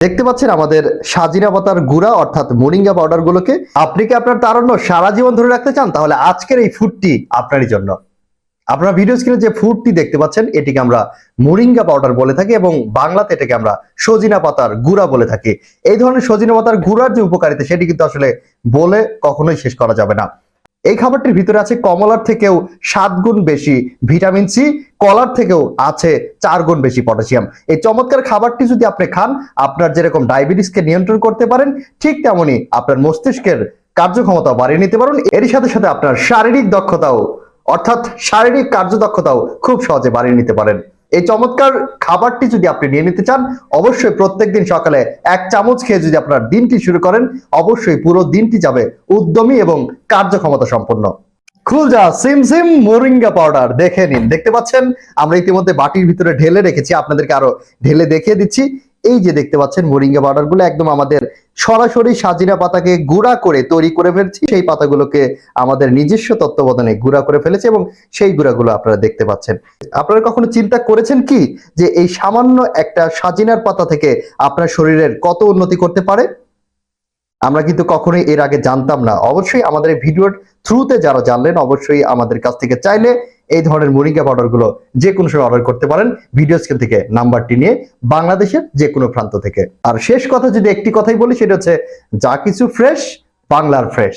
দেখতে পাচ্ছেন আমাদের সাজিনা পাতার গুঁড়া, অর্থাৎ মোরিঙ্গা পাউডার গুলোকে। আপনি কি আপনার তারণ্য সারা জীবন ধরে রাখতে চান? তাহলে আজকের এই ফুডটি আপনারই জন্য। আপনারা ভিডিও স্ক্রিনে যে ফুডটি দেখতে পাচ্ছেন, এটিকে আমরা মোরিঙ্গা পাউডার বলে থাকি এবং বাংলাতে এটাকে আমরা সজিনা পাতার গুঁড়া বলে থাকি। এই ধরনের সজিনা পাতার গুঁড়ার যে উপকারিতা, সেটি কিন্তু আসলে বলে কখনোই শেষ করা যাবে না। এই খাবারটির ভিতরে আছে কমলার থেকেও সাত গুণ বেশি ভিটামিন সি, কলার থেকেও আছে চার গুণ বেশি পটাশিয়াম। এই চমৎকার খাবারটি যদি আপনি খান, আপনার যেরকম ডায়াবেটিসকে নিয়ন্ত্রণ করতে পারেন, ঠিক তেমনই আপনার মস্তিষ্কের কার্যক্ষমতা বাড়িয়ে নিতে পারেন। এর সাথে সাথে আপনার শারীরিক দক্ষতাও, অর্থাৎ শারীরিক কার্যদক্ষতাও খুব সহজে বাড়িয়ে নিতে পারেন। এই চমৎকার খাবারটি যদি আপনি নিয়ে নিতে চান, অবশ্যই প্রত্যেক দিন সকালে এক চামচ খেয়ে যদি আপনার দিনটি শুরু করেন, অবশ্যই পুরো দিনটি যাবে উদ্যমী এবং কার্যক্ষমতা সম্পন্ন। খুলজা সিম সিম মোরিঙ্গা পাউডার, দেখে নিন। দেখতে পাচ্ছেন, আমরা ইতিমধ্যে বাটির ভিতরে ঢেলে রেখেছি। আপনাদেরকে আরও ঢেলে দেখিয়ে দিচ্ছি। এই যে দেখতে পাচ্ছেন মোরিঙ্গা পাউডারগুলো একদম আমাদের সরাসরি সাজিনা পাতাকে গুঁড়া করে তৈরি করে ফেলছি। সেই পাতাগুলোকে আমাদের নিজস্ব তত্ত্বাবধানে গুঁড়া করে ফেলেছে এবং সেই গুঁড়াগুলো আপনারা দেখতে পাচ্ছেন। আপনারা কখনো চিন্তা করেছেন কি যে এই সামান্য একটা সাজিনার পাতা থেকে আপনার শরীরের কত উন্নতি করতে পারে? আমরা কিন্তু কখনোই এর আগে জানতাম না। অবশ্যই আমাদের ভিডিওর থ্রুতে যারা জানলেন, অবশ্যই আমাদের কাছ থেকে চাইলে এই ধরনের মুরিঙ্গা পাউডারগুলো যে কোনো সময় অর্ডার করতে পারেন। ভিডিও স্ক্রিন থেকে নাম্বারটি নিয়ে বাংলাদেশের যে কোনো প্রান্ত থেকে। আর শেষ কথা যদি একটি কথাই বলি, সেটা হচ্ছে যা কিছু ফ্রেশ বাংলার ফ্রেশ